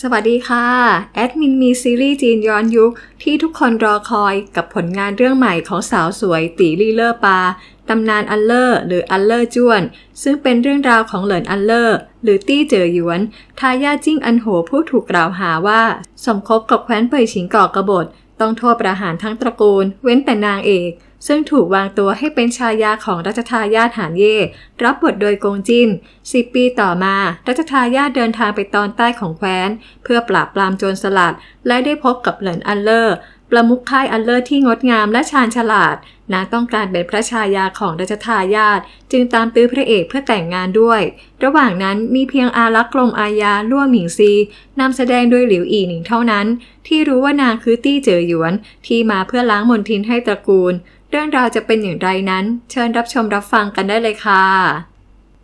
สวัสดีค่ะ แอดมินมีซีรีส์จีนย้อนยุค ที่ทุกคนรอคอยกับผลงานเรื่องใหม่ของสาวสวยตีลี่เลอร์ปา ตำนานอัลเลอร์หรืออัลเลอร์จ้วน ซึ่งเป็นเรื่องราวของเหลินอัลเลอร์ หรือตี้เจอหยวน ทายาจิ้งอันโหผู้ถูกกล่าวหาว่า สมคบกับแคว้นเป่ยฉิงก่อกระบฏ ต้องโทษประหารทั้งตระกูล เว้นแต่นางเอก ซึ่งถูกวางตัวให้เป็นชายาของรัชทายาทหานเย่ รับบทโดยกงจินสิบปีต่อมา รัชทายาทเดินทางไปตอนใต้ของแคว้น เพื่อปราบปรามโจรสลัด และได้พบกับเหลินอันเลอร์ ประมุขค่ายอัลเลอร์ที่งดงามและชาญฉลาดนางต้องการเป็นพระชายาของรัชทายาทจึงตามตื้อพระเอกเพื่อแต่งงานด้วย ระหว่างนั้นมีเพียงอารักษ์กรมอาญาล่วหมิงซีนำแสดงโดยหลิวอีหนิงเท่านั้น ที่รู้ว่านางคือตี้เจอหยวน ที่มาเพื่อล้างมนทินให้ตระกูล เรื่องราวจะเป็นอย่างไรนั้น เชิญรับชมรับฟังกันได้เลยค่ะ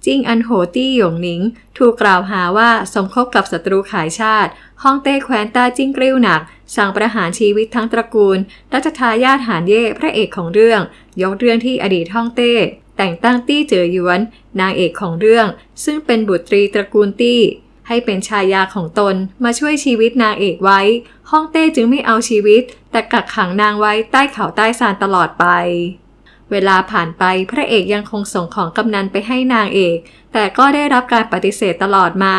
จิ้งอันโหตี้หยงหนิง ถูกกล่าวหาว่าสมคบกับศัตรูขายชาติ ฮ่องเต้แคว้นต้าจิ้งกริ้วหนัก สั่งประหารชีวิตทั้งตระกูลรัชทายาทหานเย่พระเอกของเรื่อง ยกเรื่องที่อดีตฮ่องเต้ แต่งตั้งตี้เจอหยวน นางเอกของเรื่อง ซึ่งเป็นบุตรีตระกูลตี้ ให้เป็นชายาของตนมาช่วยชีวิตนางเอกไว้ ฮ่องเต้จึงไม่เอาชีวิต แต่กักขังนางไว้ใต้เขาใต้ซานตลอดไป เวลาผ่านไปพระเอกยังคงส่งของกำนันไปให้นางเอก แต่ก็ได้รับการปฏิเสธตลอดมา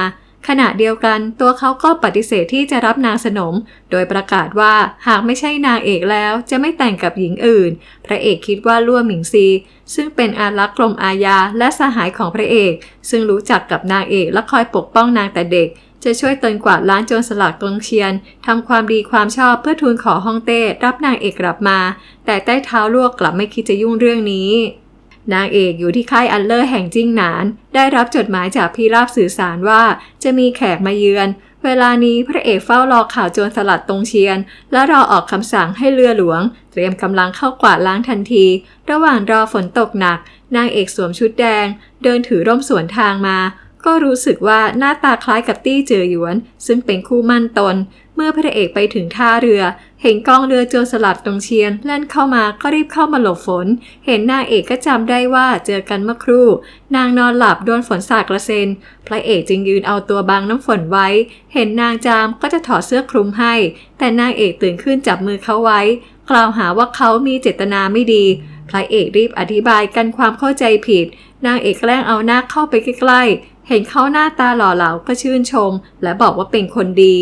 ขณะเดียวกันตัวเขาก็ปฏิเสธที่จะรับนางสนม โดยประกาศว่าหากไม่ใช่นางเอกแล้วจะไม่แต่งกับหญิงอื่น พระเอกคิดว่าล่วหมิงซี ซึ่งเป็นอารักษ์กรมอาญาและสหายของพระเอก ซึ่งรู้จักกับนางเอกและคอยปกป้องนางแต่เด็ก จะช่วยตนกวาดล้างโจรสลัดกงเชียนทำความดีความชอบเพื่อทูลขอฮ่องเต้รับนางเอกกลับมา แต่ใต้เท้าลวกกลับไม่คิดจะยุ่งเรื่องนี้ นางเอกอยู่ที่ค่ายอัลเลอร์แห่งจิ้งหนาน ได้รับจดหมายจากพี่ราบสื่อสารว่าจะมีแขกมาเยือน เวลานี้พระเอกเฝ้ารอข่าวโจรสลัดตรงเชียน และรอออกคำสั่งให้เรือหลวง เตรียมกำลังเข้ากวาดล้างทันที ระหว่างรอฝนตกหนัก นางเอกสวมชุดแดง เดินถือร่มสวนทางมา ก็รู้สึกว่าหน้าตาคล้ายกับตี้เจอหยวน ซึ่งเป็นคู่มั่นตน เมื่อพระเอกไปถึงท่าเรือ เห็นกองเรือโจรสลัดตรงเชียนแล่นเข้ามาก็รีบเข้ามาหลบฝน เห็นนางเอกก็จำได้ว่าเจอกันเมื่อครู่ นางนอนหลับโดนฝนสาดกระเซ็น พระเอกจึงยืนเอาตัวบังน้ำฝนไว้ เห็นนางจามก็จะถอดเสื้อคลุมให้ แต่นางเอกตื่นขึ้นจับมือเขาไว้ กล่าวหาว่าเขามีเจตนาไม่ดีพระเอกรีบอธิบายกันความเข้าใจผิด นางเอกแกล้งเอาหน้าเข้าไปใกล้ๆ เห็นเขาหน้าตาหล่อเหลาก็ชื่นชม และบอกว่าเป็นคนดี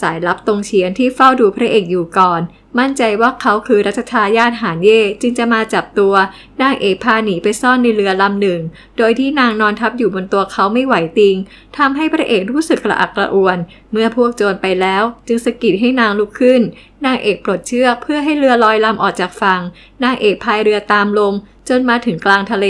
สายลับตรงเชียนที่เฝ้าดูพระเอกอยู่ก่อน มั่นใจว่าเขาคือรัชทายาทหานเย่จึงจะมาจับตัวนางเอกพาหนีไปซ่อนในเรือลำหนึ่ง โดยที่นางนอนทับอยู่บนตัวเขาไม่ไหวติงทำให้พระเอกรู้สึกกระอักกระอ่วน เมื่อพวกโจรไปแล้ว จึงสะกิดให้นางลุกขึ้น นางเอกปลดเชือกเพื่อให้เรือลอยลำออกจากฝั่งนางเอกพายเรือตามลม จนมาถึงกลางทะเล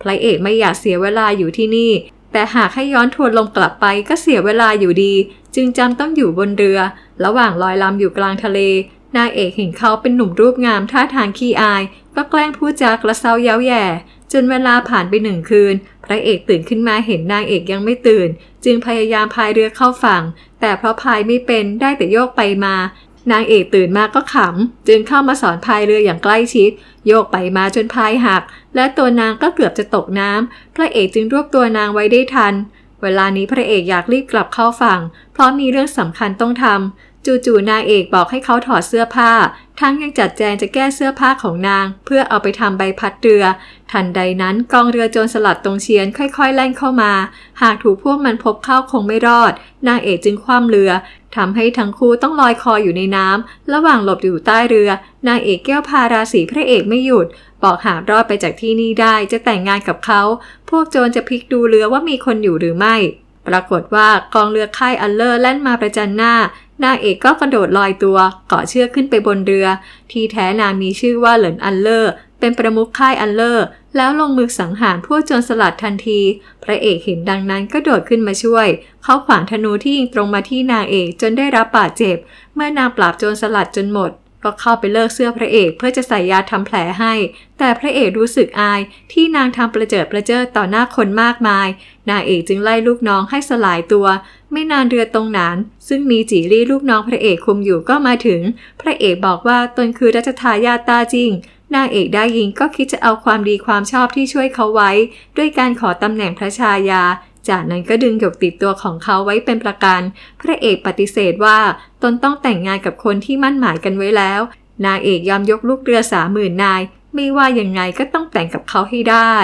พระเอกไม่อยากเสียเวลาอยู่ที่นี่ แต่หากให้ย้อนทวนลมกลับไปก็เสียเวลาอยู่ดี จึงจำต้องอยู่บนเรือ ระหว่างลอยลำอยู่กลางทะเล นางเอกเห็นเขาเป็นหนุ่มรูปงามท่าทางขี้อาย ก็แกล้งพูดจากระเซาเย้าแย่ จนเวลาผ่านไปหนึ่งคืน พระเอกตื่นขึ้นมาเห็นนางเอกยังไม่ตื่น จึงพยายามพายเรือเข้าฝั่ง แต่เพราะพายไม่เป็นได้แต่โยกไปมา นางเอกตื่นมาก็ขำ จึงเข้ามาสอนพายเรืออย่างใกล้ชิด โยกไปมาจนพายหัก และตัวนางก็เกือบจะตกน้ำ พระเอกจึงรวบตัวนางไว้ได้ทัน เวลานี้พระเอกอยากรีบกลับเข้าฝั่ง เพราะมีเรื่องสำคัญต้องทำ จู่ๆนางเอกบอกให้เขาถอดเสื้อผ้า ทั้งยังจัดแจงจะแก้เสื้อผ้าของนาง เพื่อเอาไปทำใบพัดเรือ ทันใดนั้นกองเรือโจรสลัดตรงเชียนค่อยๆแล่นเข้ามา หากถูกพวกมันพบเข้าคงไม่รอด นางเอกจึงคว่ำเรือ ทำให้ทั้งคู่ต้องลอยคออยู่ในน้ำระหว่างหลบอยู่ใต้เรือ นางเอกแก้วพาราศีพระเอกไม่หยุด บอกหากรอดไปจากที่นี่ได้จะแต่งงานกับเขา พวกโจรจะพลิกดูเรือว่ามีคนอยู่หรือไม่ ปรากฏว่ากองเรือค่ายอัลเลอร์แล่นมาประจันหน้า นางเอกก็กระโดดลอยตัวเกาะเชือกขึ้นไปบนเรือ ที่แท้นางมีชื่อว่าเหลินอันเลอร์เป็นประมุขค่ายอันเลอร์ แล้วลงมือสังหารพวกโจรสลัดทันที พระเอกเห็นดังนั้นก็โดดขึ้นมาช่วย เขาขวางธนูที่ยิงตรงมาที่นางเอกจนได้รับบาดเจ็บ เมื่อนางปราบโจรสลัดจนหมด ก็เข้าไปเลิกเสื้อพระเอกเพื่อจะใส่ยาทำแผลให้ แต่พระเอกรู้สึกอายที่นางทำประเจิดประเจิดต่อหน้าคนมากมาย นางเอกจึงไล่ลูกน้องให้สลายตัว ไม่นานเรือตรงหนาน ซึ่งมีจีรี่ลูกน้องพระเอกคุมอยู่ก็มาถึง พระเอกบอกว่าตนคือรัชทายาตาจริงนางเอกได้ยินก็คิดจะเอาความดีความชอบที่ช่วยเขาไว้ ด้วยการขอตำแหน่งพระชายา จากนั้นก็ดึงหยกติดตัวของเขาไว้เป็นประกันพระเอกปฏิเสธว่าตนต้องแต่งงานกับคนที่มั่นหมายกันไว้แล้ว นางเอกยอมยกลูกเรือสามหมื่นนาย ไม่ว่ายังไงก็ต้องแต่งกับเขาให้ได้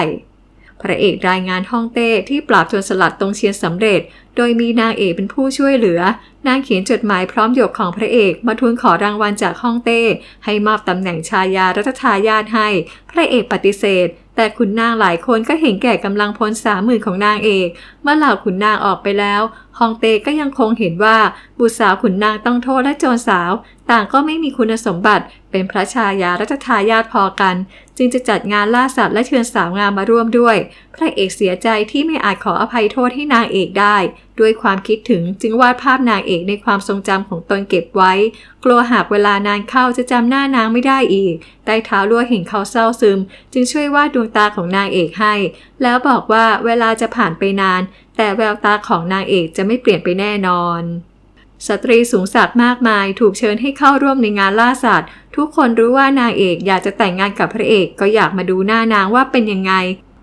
พระเอกรายงานฮ่องเต้ที่ปราบโจรสลัดตรงเชียนสำเร็จ โดยมีนางเอกเป็นผู้ช่วยเหลือ นางเขียนจดหมายพร้อมหยกของพระเอกมาทูลขอรางวัลจากฮ่องเต้ ให้มอบตำแหน่งชายารัชทายาทให้ พระเอกปฏิเสธ แต่ขุนนางหลายคนก็เห็นแก่กำลังพลสามหมื่นของนางเอก เมื่อเหล่าขุนนางออกไปแล้ว ฮองเต้ก็ยังคงเห็นว่าบุตรสาวขุนนางต้องโทษและโจรสาว ต่างก็ไม่มีคุณสมบัติเป็นพระชายารัชทายาทพอกัน จึงจะจัดงานล่าสัตว์และเชิญสาวงามมาร่วมด้วย พระเอกเสียใจที่ไม่อาจขออภัยโทษให้นางเอกได้ ด้วยความคิดถึงจึงวาดภาพนางเอกในความทรงจำของตนเก็บไว้ กลัวหากเวลานานเข้าจะจำหน้านางไม่ได้อีกใต้เท้ารั่วเห็นเขาเศร้าซึม จึงช่วยวาดดวงตาของนางเอกให้ แล้วบอกว่าเวลาจะผ่านไปนาน แต่แววตาของนางเอกจะไม่เปลี่ยนไปแน่นอน สตรีสูงสักมากมายถูกเชิญให้เข้าร่วมในงานล่าสัตว์ ทุกคนรู้ว่านางเอกอยากจะแต่งงานกับพระเอกก็อยากมาดูหน้านางว่าเป็นยังไง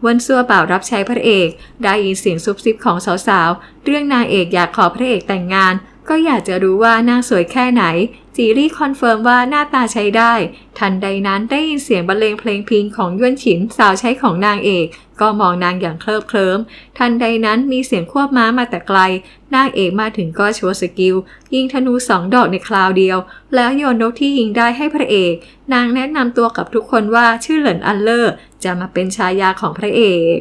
วันซัวบ่าวรับใช้พระเอก ได้ยินเสียงซุบซิบของสาวๆ เรื่องนางเอกอยากขอพระเอกแต่งงาน ก็อยากจะรู้ว่านางสวยแค่ไหน จีรี่คอนเฟิร์มว่าหน้าตาใช้ได้ ทันใดนั้นได้ยินเสียงบรรเลงเพลงพิงของยวนฉินสาวใช้ของนางเอก ก็มองนางอย่างเคลิบเคลิ้ม ทันใดนั้นมีเสียงควบม้ามาแต่ไกล นางเอกมาถึงก็โชว์สกิล ยิงธนูสองดอกในคราวเดียว แล้วโยนนกที่ยิงได้ให้พระเอก นางแนะนำตัวกับทุกคนว่าชื่อเหลินอันเลอร์ จะมาเป็นชายาของพระเอก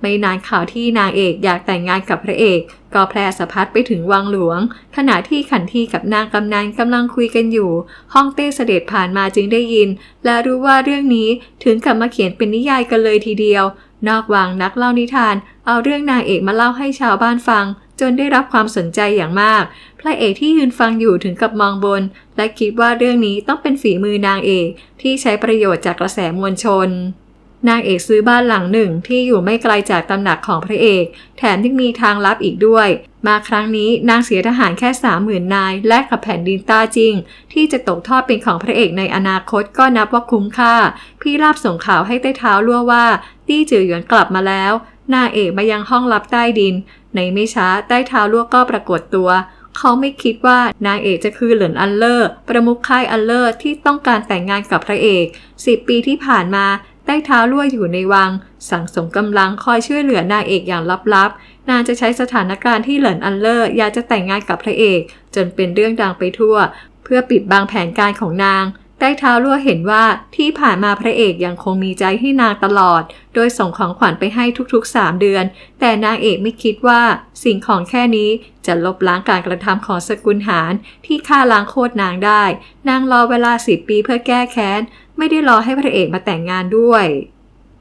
ไม่นานข่าวที่นางเอกอยากแต่งงานกับพระเอก ก็แพร่สะพัดไปถึงวังหลวง ขณะที่ขันทีกับนางกำนันกำลังคุยกันอยู่ ห้องเต้เสด็จผ่านมาจึงได้ยิน และรู้ว่าเรื่องนี้ถึงกับมาเขียนเป็นนิยายกันเลยทีเดียว นอกวังนักเล่านิทาน เอาเรื่องนางเอกมาเล่าให้ชาวบ้านฟัง จนได้รับความสนใจอย่างมาก พระเอกที่ยืนฟังอยู่ถึงกับมองบน และคิดว่าเรื่องนี้ต้องเป็นฝีมือนางเอกที่ใช้ประโยชน์จากกระแสมวลชน นางเอกซื้อบ้านหลังหนึ่งที่อยู่ไม่ไกลจากตำหนักของพระเอก แถมยังมีทางลับอีกด้วย มาครั้งนี้นางเสียทหารแค่สามหมื่นนาย แลกกับแผ่นดินต้าจริง ที่จะตกทอดเป็นของพระเอกในอนาคตก็นับว่าคุ้มค่า พี่ราบส่งข่าวให้ใต้เท้ารั่วว่า ตี้จือหยวนกลับมาแล้วนางเอกมายังห้องลับใต้ดิน ในไม่ช้าใต้เท้ารั่วก็ปรากฏตัวเขาไม่คิดว่านางเอกจะคือเหลินอันเลอร์ ประมุขค่ายอันเลอร์ที่ต้องการแต่งงานกับพระเอกสิบปีที่ผ่านมา ใต้เท้ารั่วอยู่ในวัง สั่งสมกำลังคอยช่วยเหลือนางเอกอย่างลับๆ นางจะใช้สถานการณ์ที่เหลินอันเลอร์อยากจะแต่งงานกับพระเอก จนเป็นเรื่องดังไปทั่ว เพื่อปิดบังแผนการของนางใต้เท้ารั่วเห็นว่าที่ผ่านมาพระเอกยังคงมีใจให้นางตลอด โดยส่งของขวัญไปให้ทุกๆ 3 เดือน แต่นางเอกไม่คิดว่าสิ่งของแค่นี้จะลบล้างการกระทำของสกุลหารที่ฆ่าล้างโคตรนางได้ นางรอเวลาสิบปีเพื่อแก้แค้น ไม่ได้รอให้พระเอกมาแต่งงานด้วย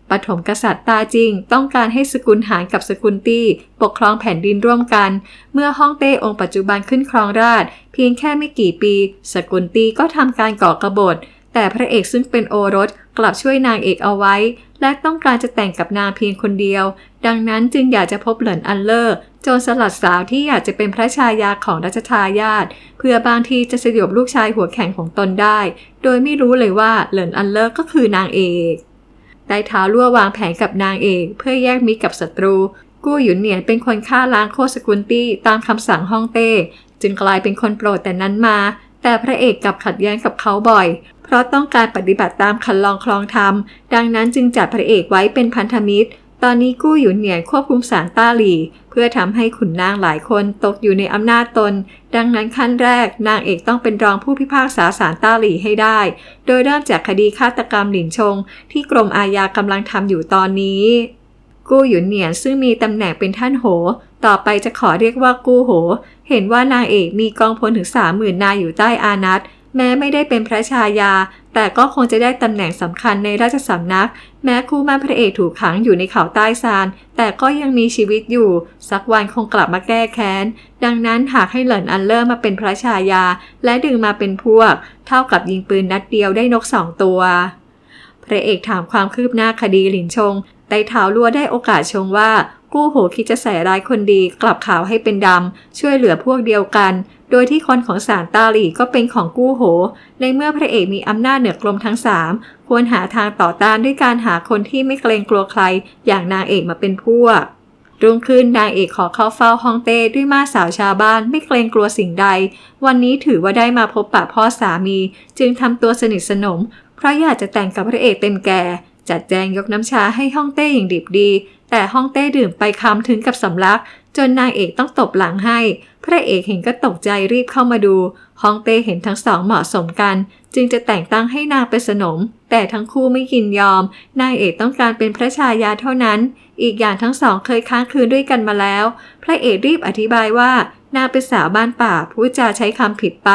ปฐมกษัตริย์ตาจริง ต้องการให้สกุลหานกับสกุลตี้ปกครองแผ่นดินร่วมกัน เมื่อฮ่องเต้องค์ปัจจุบันขึ้นครองราชเพียงแค่ไม่กี่ปี สกุลตี้ก็ทำการก่อกรบฏ แต่พระเอกซึ่งเป็นโอรสกลับช่วยนางเอกเอาไว้ และต้องการจะแต่งกับนางเพียงคนเดียว ดังนั้นจึงอยากจะพบเหลินอันเลอร์โจรสลัดสาวที่อยากจะเป็นพระชายาของรัชทายาทเพื่อบางทีจะสยบลูกชายหัวแข็งของตนได้ โดยไม่รู้เลยว่าเหลินอันเลอร์ก็คือนางเอกได้เท้าลั่ววางแผนกับนางเอกเพื่อแยกมิตรกับศัตรู กู้หยุนเหนียนเป็นคนฆ่าล้างโคสกุลตี้ตามคำสั่งฮ่องเต้ จึงกลายเป็นคนโปรดแต่นั้นมา แต่พระเอกกลับขัดแย้งกับเขาบ่อย เพราะต้องการปฏิบัติตามคันลองคลองธรรม ดังนั้นจึงจัดพระเอกไว้เป็นพันธมิตร ตอนนี้กู้หยุนเหนียนควบคุมสารต้าหลี่เพื่อทำให้ขุนนางหลายคนตกอยู่ในอำนาจตน ดังนั้นขั้นแรกนางเอกต้องเป็นรองผู้พิพากษาสารต้าหลี่ให้ได้ โดยเริ่มจากคดีฆาตกรรมหลินชง ที่กรมอาญากำลังทำอยู่ตอนนี้ กู้หยุนเหนียนซึ่งมีตำแหน่งเป็นท่านโห ต่อไปจะขอเรียกว่ากู้โห เห็นว่านางเอกมีกองพลถึงสามหมื่นนายอยู่ใต้อานัต แม้ไม่ได้เป็นพระชายา แต่ก็คงจะได้ตำแหน่งสำคัญในราชสำนัก แม้คู่มั่นพระเอกถูกขังอยู่ในเขาใต้ซาน แต่ก็ยังมีชีวิตอยู่ สักวันคงกลับมาแก้แค้น ดังนั้นหากให้เหลินอันเลอร์มาเป็นพระชายา และดึงมาเป็นพวก เท่ากับยิงปืนนัดเดียวได้นกสองตัว พระเอกถามความคืบหน้าคดีหลินชงไต้เท้าลัวได้โอกาสชงว่ากู้โหคิดจะใส่ร้ายคนดีกลับขาวให้เป็นดำช่วยเหลือพวกเดียวกัน โดยที่คนของสารตาหลีก็เป็นของกู้โห ในเมื่อพระเอกมีอำนาจเหนือกรมทั้งสามควรหาทางต่อต้านด้วยการหาคนที่ไม่เกรงกลัวใคร อย่างนางเอกมาเป็นพวกรุ่งขึ้นนางเอกขอเข้าเฝ้าฮองเต้ด้วยมาสาวชาวบ้านไม่เกรงกลัวสิ่งใด วันนี้ถือว่าได้มาพบปะพ่อสามี จึงทำตัวสนิทสนม เพราะอยากจะแต่งกับพระเอกเต็มแก่ จัดแจงยกน้ำชาให้ฮ่องเต้อย่างดิบดี แต่ฮ่องเต้ดื่มไปคำถึงกับสำลัก จนนางเอกต้องตบหลังให้ พระเอกเห็นก็ตกใจรีบเข้ามาดูฮ่องเต้เห็นทั้งสองเหมาะสมกัน จึงจะแต่งตั้งให้นางเป็นสนม แต่ทั้งคู่ไม่ยินยอม นางเอกต้องการเป็นพระชายาเท่านั้น อีกอย่างทั้งสองเคยค้างคืนด้วยกันมาแล้ว พระเอกรีบอธิบายว่านางเป็นสาวบ้านป่าพูดจาใช้คำผิดไป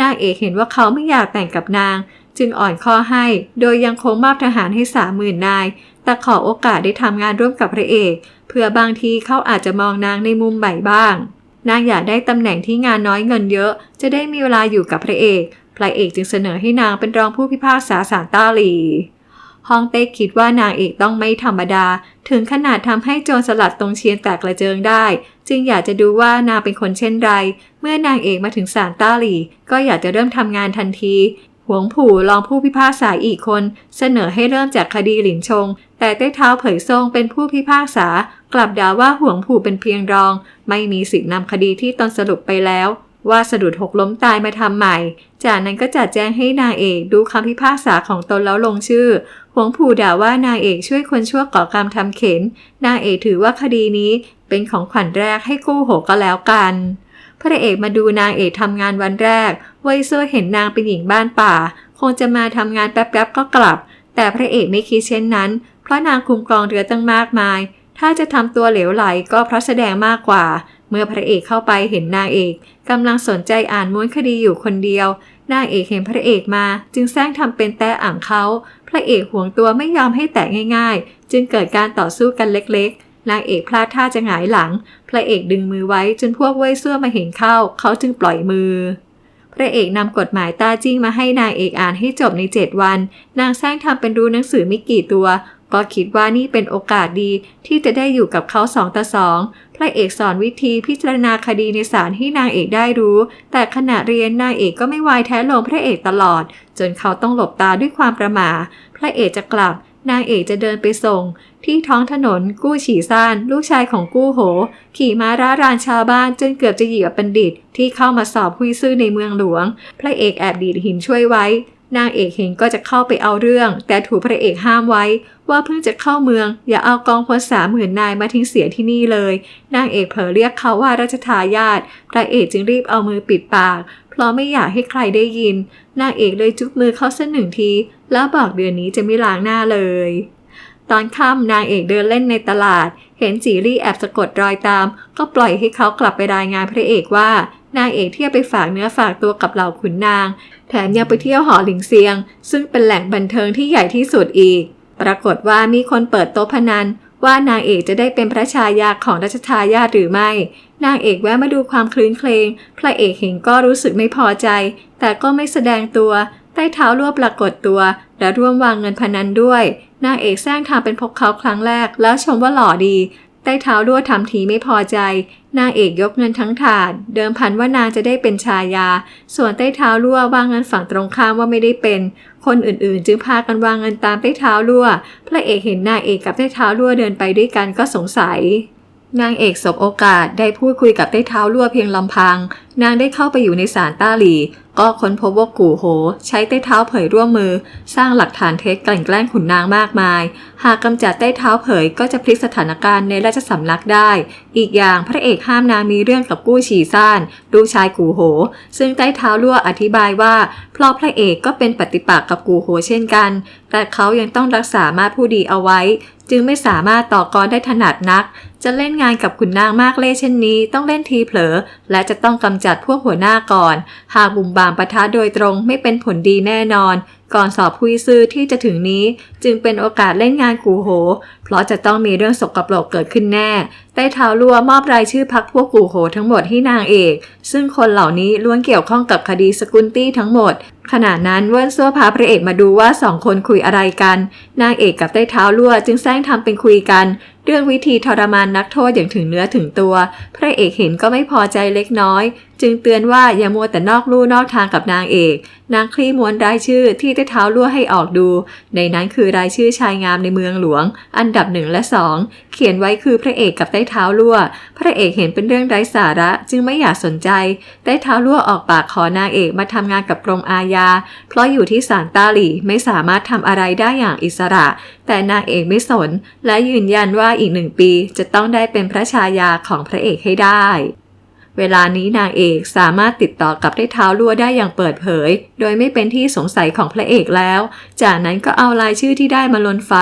นางเอกเห็นว่าเขาไม่อยากแต่งกับนาง จึงอ่อนข้อให้ โดยยังคงมอบทหารให้สามหมื่นนาย แต่ขอโอกาสได้ทำงานร่วมกับพระเอก เพื่อบางทีเขาอาจจะมองนางในมุมใหม่บ้าง นางอยากได้ตำแหน่งที่งานน้อยเงินเยอะ จะได้มีเวลาอยู่กับพระเอก พระเอกจึงเสนอให้นางเป็นรองผู้พิพากษาศาลต้าหลีฮองเต้คิดว่านางเอกต้องไม่ธรรมดา ถึงขนาดทำให้โจรสลัดตรงเชียนแตกกระเจิงได้ จึงอยากจะดูว่านางเป็นคนเช่นไร เมื่อนางเอกมาถึงศาลต้าหลี ก็อยากจะเริ่มทำงานทันที หวงผู่รองผู้พิพากษาอีกคน เสนอให้เริ่มจากคดีหลินชง แต่ใต้เท้าเผยซงเป็นผู้พิพากษากลับด่าว่าห่วงผู่เป็นเพียงรอง ไม่มีสิทธินำคดีที่ตนสรุปไปแล้ว ว่าสะดุดหกล้มตายมาทำใหม่ จากนั้นก็จัดแจ้งให้นางเอกดูคำพิพากษาของตนแล้วลงชื่อห่วงผู่ด่าว่านางเอกช่วยคนชั่วก่อกรรมทำเข็น นางเอกถือว่าคดีนี้เป็นของขวัญแรกให้กู้โหก็แล้วกันพระเอกมาดูนางเอกทำงานวันแรกไวเซอร์เห็นนางเป็นหญิงบ้านป่า คงจะมาทำงานแป๊บๆก็กลับ แต่พระเอกไม่คิดเช่นนั้น เพราะนางคุมกองเรือตั้งมากมาย ถ้าจะทำตัวเหลวไหลก็เพราะแสดงมากกว่า เมื่อพระเอกเข้าไปเห็นนางเอกกำลังสนใจอ่านม้วนคดีอยู่คนเดียวนางเอกเห็นพระเอกมา จึงแซงทำเป็นแต้อ่างเขา พระเอกห่วงตัวไม่ยอมให้แตะง่าย ๆ จึงเกิดการต่อสู้กันเล็กๆ นางเอกพลาดท่าจะหงายหลัง พระเอกดึงมือไว้จนพวกเว่ยเสื้อมาเห็นเข้า เขาจึงปล่อยมือ พระเอกนำกฎหมายตาจิ้งมาให้นางเอกอ่านให้จบใน7วัน นางแซงทำเป็นรู้หนังสือไม่กี่ตัว ก็คิดว่านี่เป็นโอกาสดีที่จะได้อยู่กับเขาสองต่อสอง พระเอกสอนวิธีพิจารณาคดีในศาลให้นางเอกได้รู้ แต่ขณะเรียนนางเอกก็ไม่วายแท้ลงพระเอกตลอด จนเขาต้องหลบตาด้วยความประหม่า พระเอกจะกลับนางเอกจะเดินไปส่ง ที่ท้องถนนกู้ฉี่ซ่านลูกชายของกู้โห ขี่ม้าร่ารานชาวบ้านจนเกือบจะเหยียบบัณฑิต ที่เข้ามาสอบหุยซื่อในเมืองหลวง พระเอกแอบดีดหินช่วยไว้ นางเอกเห็นก็จะเข้าไปเอาเรื่อง แต่ถูกพระเอกห้ามไว้ ว่าเพิ่งจะเข้าเมือง อย่าเอากองพลสามหมื่นนายมาทิ้งเสียที่นี่เลย นางเอกเผลอเรียกเขาว่าราชทายาทพระเอกจึงรีบเอามือปิดปาก เพราะไม่อยากให้ใครได้ยิน นางเอกเลยจุ๊บมือเขาสักหนึ่งที แล้วบอกเดือนนี้จะไม่ล้างหน้าเลย ตอนค่ำนางเอกเดินเล่นในตลาด เห็นจีรี่แอบสะกดรอยตาม ก็ปล่อยให้เขากลับไปรายงานพระเอกว่านางเอกเที่ยวไปฝากเนื้อฝากตัวกับเหล่าขุนนาง แถมยังไปเที่ยวหอหลิงเซียง ซึ่งเป็นแหล่งบันเทิงที่ใหญ่ที่สุดอีก ปรากฏว่ามีคนเปิดโต๊ะพนัน ว่านางเอกจะได้เป็นพระชายาของรัชทายาทหรือไม่ นางเอกแวะมาดูความคลื้นเครงพระเอกเห็นก็รู้สึกไม่พอใจ แต่ก็ไม่แสดงตัว ใต้เท้ารวบปรากฏตัว และร่วมวางเงินพนันด้วย นางเอกแซงทำเป็นพบเขาครั้งแรก แล้วชมว่าหล่อดี ใต้เท้ารั่วทำทีไม่พอใจ นางเอกยกเงินทั้งถาด เดิมพันว่านางจะได้เป็นชายา ส่วนใต้เท้ารั่ววางเงินฝั่งตรงข้ามว่าไม่ได้เป็น คนอื่นๆ จึงพากันวางเงินตามใต้เท้ารั่ว พระเอกเห็นนางเอกกับใต้เท้ารั่วเดินไปด้วยกันก็สงสัย นางเอกสบโอกาสได้พูดคุยกับใต้เท้ารั่วเพียงลำพัง นางได้เข้าไปอยู่ในศาลต้าหลี ก็ค้นพบว่ากู่โห ใช้ใต้เท้าเผยร่วมมือ สร้างหลักฐานเท็จกลั่นแกล้งขุนนางมากมาย หากกำจัดใต้เท้าเผยก็จะพลิกสถานการณ์ในราชสำนักได้ อีกอย่างพระเอกห้ามนางมีเรื่องกับกู้ฉีซ่านลูชายกู่โห ซึ่งใต้เท้ารั่วอธิบายว่า เพราะพระเอกก็เป็นปฏิปักษ์กับกู่โหเช่นกัน แต่เขายังต้องรักษามาผู้ดีเอาไว้ จึงไม่สามารถต่อกรได้ถนัดนัก จะเล่นงานกับขุนนางมากเล่เช่นนี้ ต้องเล่นทีเผลอ และจะต้องกำจัดพวกหัวหน้าก่อน หากบุ่มบามปะทะโดยตรงไม่เป็นผลดีแน่นอนก่อนสอบคุยซื่อที่จะถึงนี้จึงเป็นโอกาสเล่นงานกูโห เพราะจะต้องมีเรื่องสกปรกเกิดขึ้นแน่ ใต้เท้ารัวมอบรายชื่อพักพวกกูโหทั้งหมดให้นางเอก ซึ่งคนเหล่านี้ล้วนเกี่ยวข้องกับคดีสกุลตี้ทั้งหมด ขณะนั้นเวินซัวพาพระเอกมาดูว่าสองคนคุยอะไรกัน นางเอกกับใต้เท้ารั่วจึงแซงทำเป็นคุยกัน เรื่องวิธีทรมานนักโทษอย่างถึงเนื้อถึงตัว พระเอกเห็นก็ไม่พอใจเล็กน้อย จึงเตือนว่าอย่ามัวแต่นอกลู่นอกทางกับนางเอก นางคลี่ม้วนรายชื่อที่ได้เท้าลั่วให้ออกดู ในนั้นคือรายชื่อชายงามในเมืองหลวง อันดับหนึ่งและสองเขียนไว้คือพระเอกกับได้เท้าลั่ว พระเอกเห็นเป็นเรื่องไร้สาระจึงไม่อยากสนใจ ได้เท้าลั่วออกปากขอนางเอกมาทำงานกับกรมอาญา เพราะอยู่ที่ศาลตาหลีไม่สามารถทำอะไรได้อย่างอิสระ แต่นางเอกไม่สน และยืนยันว่าอีกหนึ่งปีจะต้องได้เป็นพระชายาของพระเอกให้ได้ เวลานี้นางเอกสามารถติดต่อกับได้เท้าลั่วได้อย่างเปิดเผย โดยไม่เป็นที่สงสัยของพระเอกแล้ว จากนั้นก็เอารายชื่อที่ได้มาลนไฟ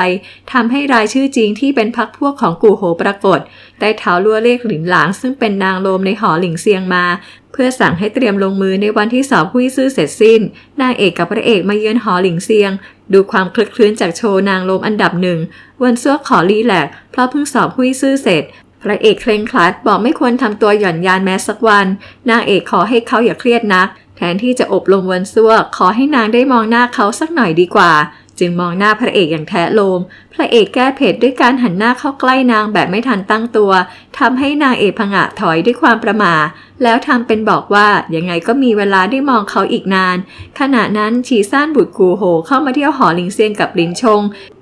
ทำให้รายชื่อจริงที่เป็นพักพวกของกู่โหปรากฏ ได้เท้าลั่วเลขหลินหลางซึ่งเป็นนางโลมในหอหลิงเซียงมา เพื่อสั่งให้เตรียมลงมือในวันที่สอบหุยซื่อเสร็จสิ้น นางเอกกับพระเอกมาเยือนหอหลิงเซียง ดูความคลึกคลื้นจากโชว์นางโลมอันดับหนึ่งวันซัวขอรีแลกเพราะเพิ่งสอบหุยซื่อเสร็จ พระเอกเคร่งครัดบอกไม่ควรทำตัวหย่อนยานแม้สักวัน นางเอกขอให้เขาอย่าเครียดนัก แทนที่จะอบรมวันซัวขอให้นางได้มองหน้าเขาสักหน่อยดีกว่า จึงมองหน้าพระเอกอย่างแท้โลม พระเอกแก้เผ็ดด้วยการหันหน้าเข้าใกล้นางแบบไม่ทันตั้งตัวทำให้นางเอกผงะถอยด้วยความประหมาแล้วทำเป็นบอกว่ายังไงก็มีเวลาได้มองเขาอีกนาน ขณะนั้นฉีซ่านบุตรกูโหเข้ามาเที่ยวหอหลิงเซียงกับลินชง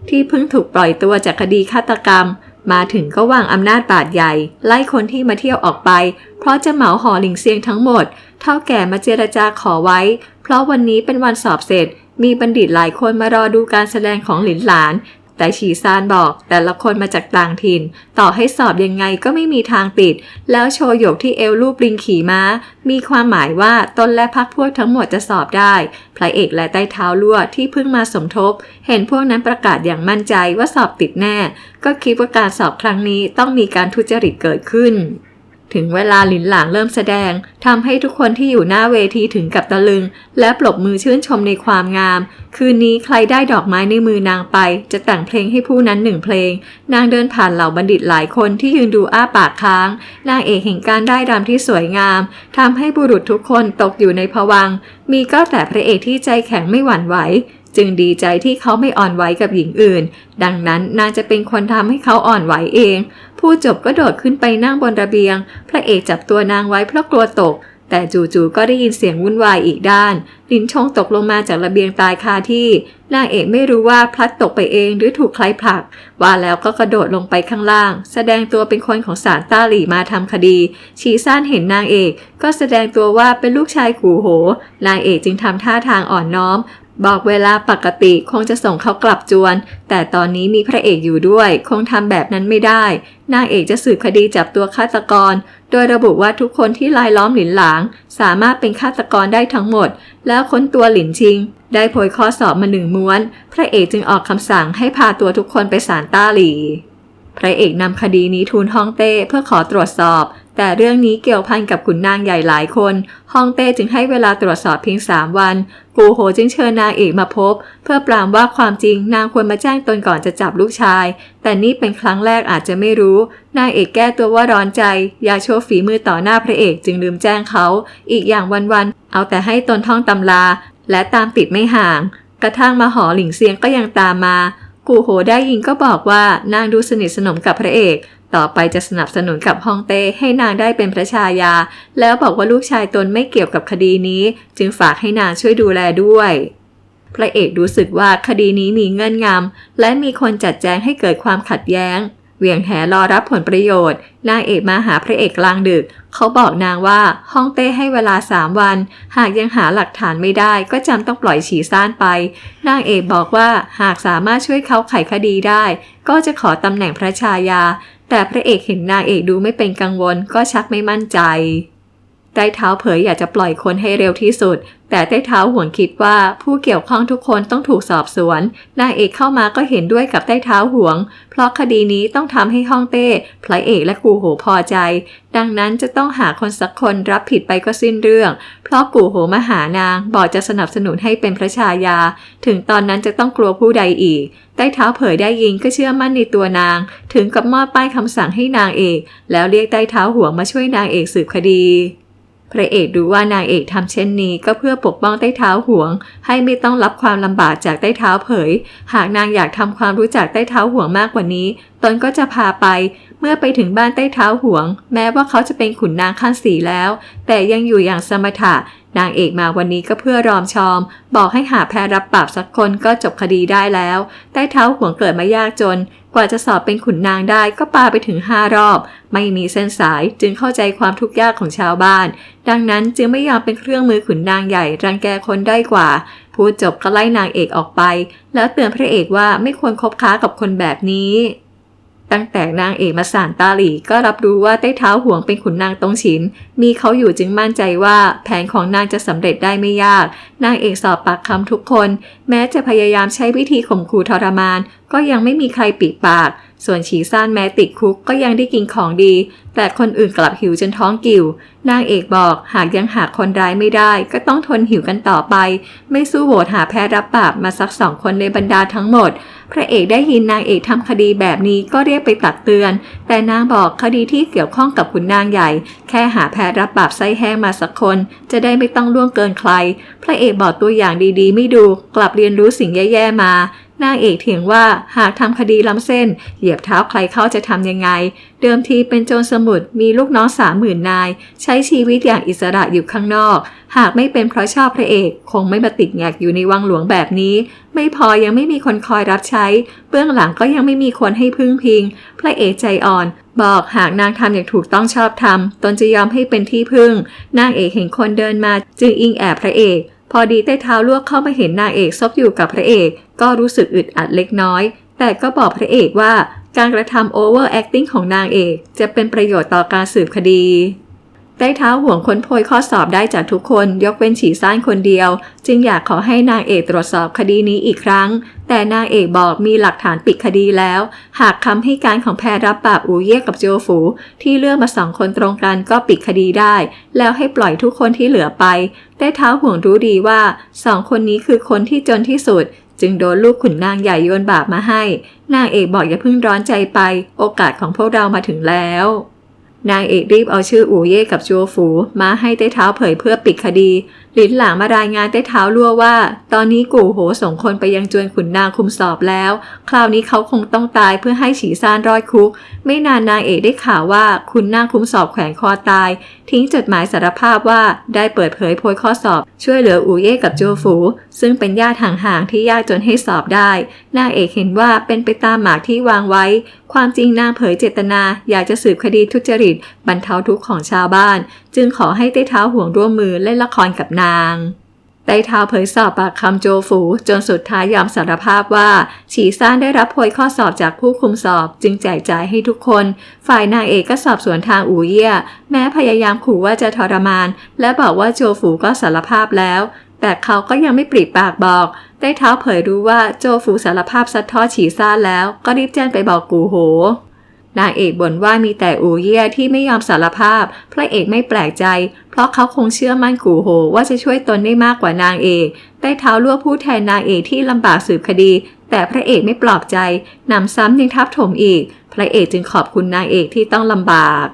ที่เพิ่งถูกปล่อยตัวจากคดีฆาตกรรม มาถึงก็วางอำนาจบาดใหญ่ ไล่คนที่มาเที่ยวออกไป เพราะจะเหมาหอหลิงเซียงทั้งหมด เท่าแก่มาเจรจาขอไว้ เพราะวันนี้เป็นวันสอบเสร็จ มีบัณฑิตหลายคนมารอดูการแสดงของหลินหลาน แต่ฉีซานบอกแต่ละคนมาจากต่างถิ่น ต่อให้สอบยังไงก็ไม่มีทางติด แล้วโชยกที่เอวรูปลิงขี่ม้า มีความหมายว่าตนและพักพวกทั้งหมดจะสอบได้ พระเอกและใต้เท้าลวที่เพิ่งมาสมทบ เห็นพวกนั้นประกาศอย่างมั่นใจว่าสอบติดแน่ ก็คิดว่าการสอบครั้งนี้ต้องมีการทุจริตเกิดขึ้น ถึงเวลาหลินหลางเริ่มแสดงทำให้ทุกคนที่อยู่หน้าเวทีถึงกับตะลึง และปรบมือชื่นชมในความงาม คืนนี้ใครได้ดอกไม้ในมือนางไป จะแต่งเพลงให้ผู้นั้นหนึ่งเพลง นางเดินผ่านเหล่าบัณฑิตหลายคนที่ยืนดูอ้าปากค้าง นางเอกเห็นการได้รำที่สวยงามทำให้บุรุษทุกคนตกอยู่ในภวังมีก็แต่พระเอกที่ใจแข็งไม่หวั่นไหว จึงดีใจที่เขาไม่อ่อนไหวกับหญิงอื่น ดังนั้นนางจะเป็นคนทำให้เขาอ่อนไหวเอง ผู้จบก็โดดขึ้นไปนั่งบนระเบียง พระเอกจับตัวนางไว้เพราะกลัวตก แต่จู่ๆก็ได้ยินเสียงวุ่นวายอีกด้าน ลินชงตกลงมาจากระเบียงตายคาที่ นางเอกไม่รู้ว่าพลัดตกไปเองหรือถูกใครผลัก ว่าแล้วก็กระโดดลงไปข้างล่าง แสดงตัวเป็นคนของศาลต้าหลี่มาทำคดี ชีซ่านเห็นนางเอก ก็แสดงตัวว่าเป็นลูกชายกูโห นางเอกจึงทำท่าทางอ่อนน้อม บอกเวลาปกติคงจะส่งเขากลับจวน แต่ตอนนี้มีพระเอกอยู่ด้วย คงทำแบบนั้นไม่ได้ นางเอกจะสืบคดีจับตัวฆาตกร โดยระบุว่าทุกคนที่ลายล้อมหลินหลาง สามารถเป็นฆาตกรได้ทั้งหมด แล้วค้นตัวหลินชิง ได้โพยข้อสอบมาหนึ่งม้วน พระเอกจึงออกคำสั่งให้พาตัวทุกคนไปศาลต้าหลี พระเอกนำคดีนี้ทูลฮ่องเต้เพื่อขอตรวจสอบ แต่เรื่องนี้เกี่ยวพันกับขุนนางใหญ่หลายคนฮ่องเต้จึงให้เวลาตรวจสอบเพียงสามวัน กูโหจึงเชิญนางเอกมาพบ เพื่อปรามว่าความจริงนางควรมาแจ้งตนก่อนจะจับลูกชาย แต่นี่เป็นครั้งแรกอาจจะไม่รู้ นางเอกแก้ตัวว่าร้อนใจ อยากโชว์ฝีมือต่อหน้าพระเอกจึงลืมแจ้งเขา อีกอย่างวันๆเอาแต่ให้ตนท่องตำรา และตามติดไม่ห่าง กระทั่งมาหอหลิงเซียงก็ยังตามมากูโหได้ยินก็บอกว่านางดูสนิทสนมกับพระเอก ต่อไปจะสนับสนุนกับฮ่องเต้ให้นางได้เป็นพระชายา แล้วบอกว่าลูกชายตนไม่เกี่ยวกับคดีนี้ จึงฝากให้นางช่วยดูแลด้วย พระเอกรู้สึกว่าคดีนี้มีเงื่อนงำและมีคนจัดแจงให้เกิดความขัดแย้งเหวี่ยงแหรอรับผลประโยชน์ นางเอกมาหาพระเอกกลางดึก เขาบอกนางว่าฮ่องเต้ให้เวลาสามวัน หากยังหาหลักฐานไม่ได้ก็จำต้องปล่อยฉีซ่านไป นางเอกบอกว่าหากสามารถช่วยเขาไขคดีได้ ก็จะขอตำแหน่งพระชายา แต่พระเอกเห็นนางเอกดูไม่เป็นกังวลก็ชักไม่มั่นใจ ใต้เท้าเผยอยากจะปล่อยคนให้เร็วที่สุด แต่ใต้เท้าห่วงคิดว่าผู้เกี่ยวข้องทุกคนต้องถูกสอบสวน นางเอกเข้ามาก็เห็นด้วยกับใต้เท้าห่วง เพราะคดีนี้ต้องทำให้ฮ่องเต้พระเอกและกูโหพอใจ ดังนั้นจะต้องหาคนสักคนรับผิดไปก็สิ้นเรื่อง เพราะกูโหมาหานางบอกจะสนับสนุนให้เป็นพระชายา ถึงตอนนั้นจะต้องกลัวผู้ใดอีก ใต้เท้าเผยได้ยินก็เชื่อมั่นในตัวนาง ถึงกับมอบป้ายคำสั่งให้นางเอก แล้วเรียกใต้เท้าห่วงมาช่วยนางเอกสืบคดี พระเอกดูว่านางเอกทำเช่นนี้ก็เพื่อปกป้องใต้เท้าห่วง ให้ไม่ต้องรับความลำบากจากใต้เท้าเผย หากนางอยากทำความรู้จักใต้เท้าห่วงมากกว่านี้ ตนก็จะพาไป เมื่อไปถึงบ้านใต้เท้าห่วง แม้ว่าเขาจะเป็นขุนนางขั้นสีแล้ว แต่ยังอยู่อย่างสมถะ นางเอกมาวันนี้ก็เพื่อรอมชอม บอกให้หาแพรรับปราบสักคนก็จบคดีได้แล้ว ใต้เท้าห่วงเกิดมายากจน กว่าจะสอบเป็นขุนนางได้ก็ปาไปถึงห้ารอบ ไม่มีเส้นสายจึงเข้าใจความทุกข์ยากของชาวบ้าน ดังนั้นจึงไม่ยอมเป็นเครื่องมือขุนนางใหญ่ รังแกคนได้กว่า พูดจบก็ไล่นางเอกออกไป แล้วเตือนพระเอกว่าไม่ควรคบค้ากับคนแบบนี้ ตั้งแต่นางเอกมาสานตาหลีก็รับรู้ว่าใต้เท้าห่วงเป็นขุนนางตรงฉิน มีเขาอยู่จึงมั่นใจว่าแผนของนางจะสำเร็จได้ไม่ยาก นางเอกสอบปากคำทุกคน แม้จะพยายามใช้วิธีข่มขู่ทรมาน ก็ยังไม่มีใครปิดปาก ส่วนฉีซ่านแม้ติดคุกก็ยังได้กินของดี แต่คนอื่นกลับหิวจนท้องกิ่ว นางเอกบอกหากยังหาคนร้ายไม่ได้ ก็ต้องทนหิวกันต่อไป ไม่สู้โหวตหาแพ้รับบาปมาสักสองคนในบรรดาทั้งหมด พระเอกได้ยินนางเอกทำคดีแบบนี้ก็เรียกไปตักเตือน แต่นางบอกคดีที่เกี่ยวข้องกับขุนนางใหญ่ แค่หาแพ้รับบาปไส้แห้งมาสักคน จะได้ไม่ต้องล่วงเกินใคร พระเอกบอกตัวอย่างดีๆ ไม่ดู กลับเรียนรู้สิ่งแย่ๆมา นางเอกเถียงว่าหากทำคดีล้ำเส้น เหยียบเท้าใครเข้าจะทำยังไง เดิมทีเป็นโจรสมุทรมีลูกน้องสามหมื่นนาย ใช้ชีวิตอย่างอิสระอยู่ข้างนอก หากไม่เป็นเพราะชอบพระเอก คงไม่มาติดแงกอยู่ในวังหลวงแบบนี้ ไม่พอยังไม่มีคนคอยรับใช้ เบื้องหลังก็ยังไม่มีคนให้พึ่งพิง พระเอกใจอ่อนบอกหากนางทำอย่างถูกต้องชอบธรรมตนจะยอมให้เป็นที่พึ่ง นางเอกเห็นคนเดินมาจึงอิงแอบพระเอก พอดีใต้เท้าลวกเข้ามาเห็นนางเอกซบอยู่กับพระเอก ก็รู้สึกอึดอัดเล็กน้อย แต่ก็บอกพระเอกว่าการกระทำ over acting ของนางเอกจะเป็นประโยชน์ต่อการสืบคดีใต้เท้าห่วงค้นโพยข้อสอบได้จากทุกคนยกเว้นฉีซ่านคนเดียว จึงอยากขอให้นางเอกตรวจสอบคดีนี้อีกครั้ง แต่นางเอกบอกมีหลักฐานปิดคดีแล้ว หากคำให้การของแพรรับปาบอูเย่กับโจฝูที่เลือกมาสองคนตรงกันก็ปิดคดีได้ แล้วให้ปล่อยทุกคนที่เหลือไป ใต้เท้าห่วงรู้ดีว่าสองคนนี้คือคนที่จนที่สุด จึงโดนลูกขุนนางใหญ่โยนบาปมาให้ นางเอกบอกอย่าเพิ่งร้อนใจไป โอกาสของพวกเรามาถึงแล้ว นางเอกรีบเอาชื่ออูเย่กับจัวฝูมาให้ใต้เท้าเผยเพื่อปิดคดีลินหลางมารายงานใต้เท้าลั่วว่า ตอนนี้กู่โหส่งคนไปยังจวนขุนนางคุมสอบแล้ว คราวนี้เขาคงต้องตายเพื่อให้ฉีซานรอดคุก ไม่นานนางเอกได้ข่าวว่าขุนนางคุมสอบแขวนคอตาย ทิ้งจดหมายสารภาพว่าได้เปิดเผยโพยข้อสอบ ช่วยเหลืออูเย่กับโจฝูซึ่งเป็นญาติห่างๆที่ยากจนให้สอบได้นางเอกเห็นว่าเป็นไปตามหมากที่วางไว้ ความจริงนางเผยเจตนา อยากจะสืบคดีทุจริตบรรเทาทุกข์ของชาวบ้าน จึงขอให้เต้เท้าห่วงร่วมมือเล่นละครกับนาง ใต้ท้าเผยสอบปากคำโจฝู จนสุดท้ายยอมสารภาพว่า ฉีซ่านได้รับโพยข้อสอบจากผู้คุมสอบ จึงแจกจ่ายให้ทุกคน ฝ่ายนางเอกก็สอบสวนทางอูเยี่ยแม้พยายามขู่ว่าจะทรมาน และบอกว่าโจฝูก็สารภาพแล้ว แต่เขาก็ยังไม่ปริปากบอกใต้เท้าเผยรู้ว่าโจฝูสารภาพซัดทอดฉีซ่านแล้ว ก็รีบแจ้งไปบอกกูโห นางเอกบ่นว่ามีแต่อูเยี่ยที่ไม่ยอมสารภาพ พระเอกไม่แปลกใจ เพราะเขาคงเชื่อมั่นกูโหว่าจะช่วยตนได้มากกว่านางเอกใต้เท้าลวผู้แทนนางเอกที่ลำบากสืบคดี แต่พระเอกไม่ปลอบใจนำซ้ำยังทับถมอีก พระเอกจึงขอบคุณนางเอกที่ต้องลำบาก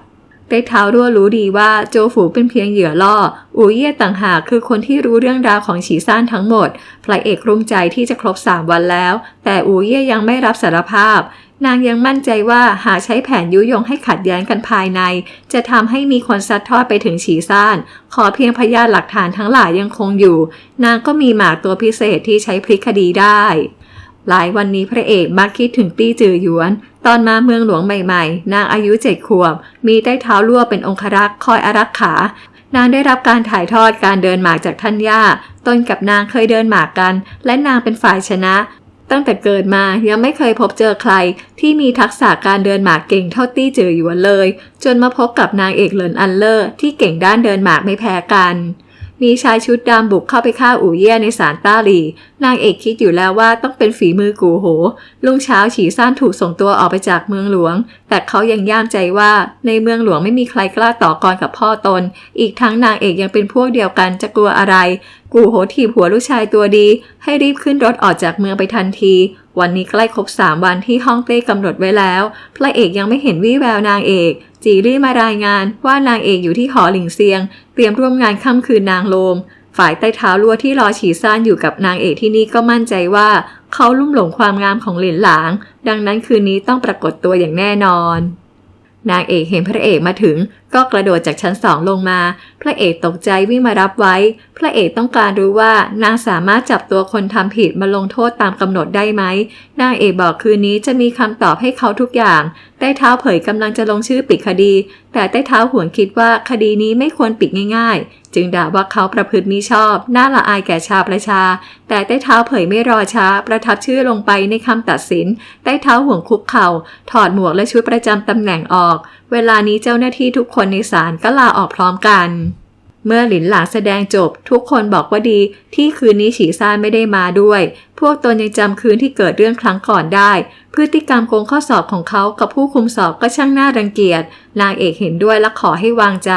ใต้เท้ารั่วรู้ดีว่าโจฝูเป็นเพียงเหยื่อล่อ อูเย่ต่างหากคือคนที่รู้เรื่องราวของฉีซ่านทั้งหมด พระเอกรุ่มใจที่จะครบสามวันแล้ว แต่อูเย่ยังไม่รับสารภาพ นางยังมั่นใจว่าหากใช้แผนยุยงให้ขัดแย้งกันภายใน จะทำให้มีคนซัดทอดไปถึงฉีซ่าน ขอเพียงพยานหลักฐานทั้งหลายยังคงอยู่ นางก็มีหมากตัวพิเศษที่ใช้พลิกคดีได้ หลายวันนี้พระเอกมักคิดถึงตี้จือหยวน ตอนมาเมืองหลวงใหม่ๆ นางอายุเจ็ดขวบ มีใต้เท้าลั่วเป็นองครักษ์คอยอารักขานางได้รับการถ่ายทอดการเดินหมากจากท่านย่า ตนกับนางเคยเดินหมากกัน และนางเป็นฝ่ายชนะ ตั้งแต่เกิดมายังไม่เคยพบเจอใคร ที่มีทักษะการเดินหมากเก่งเท่าตี้เจอหยวนเลย จนมาพบกับนางเอกเหลินอันเลอร์ ที่เก่งด้านเดินหมากไม่แพ้กัน มีชายชุดดำบุกเข้าไปฆ่าอู่เย่ในศาลต้าหลีนางเอกคิดอยู่แล้วว่าต้องเป็นฝีมือกูโหลุงเช้าฉีซ่านถูกส่งตัวออกไปจากเมืองหลวง แต่เขายังย่ามใจว่าในเมืองหลวงไม่มีใครกล้าต่อกรกับพ่อตน อีกทั้งนางเอกยังเป็นพวกเดียวกันจะกลัวอะไร กูโหถีบหัวลูกชายตัวดี ให้รีบขึ้นรถออกจากเมืองไปทันที วันนี้ใกล้ครบ 3 วันที่ฮ่องเต้กำหนดไว้แล้ว พระเอกยังไม่เห็นวี่แววนางเอก จีรี่มารายงานว่านางเอกอยู่ที่หอหลิงเซียง เตรียมร่วมงานค่ำคืนนางโลม ฝ่ายใต้เท้าลัวที่รอฉีซ่านอยู่กับนางเอกที่นี่ก็มั่นใจว่า เขาลุ่มหลงความงามของหลินหลาง ดังนั้นคืนนี้ต้องปรากฏตัวอย่างแน่นอน นางเอกเห็นพระเอกมาถึงก็กระโดดจากชั้นสองลงมา พระเอกตกใจวิ่งมารับไว้ พระเอกต้องการรู้ว่านางสามารถจับตัวคนทำผิดมาลงโทษตามกำหนดได้ไหม นางเอกบอกคืนนี้จะมีคำตอบให้เขาทุกอย่าง ใต้เท้าเผยกำลังจะลงชื่อปิดคดี แต่ใต้เท้าหวนคิดว่าคดีนี้ไม่ควรปิดง่าย ๆ จึงด่าว่าเขาประพฤติมิชอบ น่าละอายแก่ชาวประชา แต่ใต้เท้าเผยไม่รอช้า ประทับชื่อลงไปในคำตัดสิน ใต้เท้าห่วงคุกเข่าถอดหมวกและชุดประจำตำแหน่งออก เวลานี้เจ้าหน้าที่ทุกคนในศาลก็ลาออกพร้อมกัน เมื่อหลินหลางแสดงจบ ทุกคนบอกว่าดีที่คืนนี้ฉีซ่านไม่ได้มาด้วย พวกตนยังจำคืนที่เกิดเรื่องครั้งก่อนได้ พฤติกรรมโกงข้อสอบของเขากับผู้คุมสอบก็ช่างน่ารังเกียจ นางเอกเห็นด้วยและขอให้วางใจ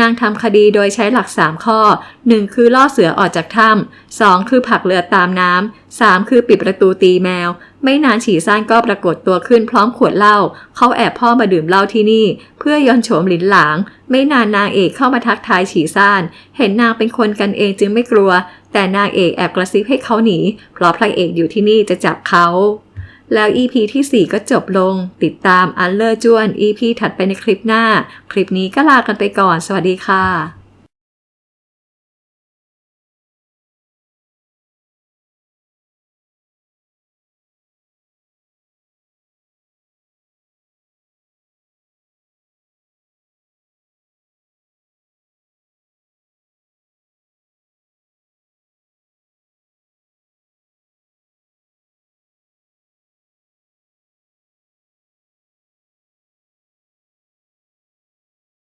นางทำคดีโดยใช้หลัก 3 ข้อ 1 คือล่อเสือออกจากถ้ำ 2 คือผักเรือตามน้ำ 3 คือปิดประตูตีแมว ไม่นานฉีซ่านก็ปรากฏตัวขึ้นพร้อมขวดเหล้าเขาแอบพ่อมาดื่มเหล้าที่นี่ เพื่อย้อนโฉมหลินหลาง ไม่นานนางเอกเข้ามาทักทายฉีซ่าน เห็นนางเป็นคนกันเองจึงไม่กลัว แต่นางเอกแอบกระซิบให้เขาหนี เพราะพระเอกอยู่ที่นี่จะจับเขาแล้ว EP ที่ 4 ก็จบลง ติดตามอันเลอร์จวน EP ถัดไปในคลิปหน้า คลิปนี้ก็ลากันไปก่อน สวัสดีค่ะ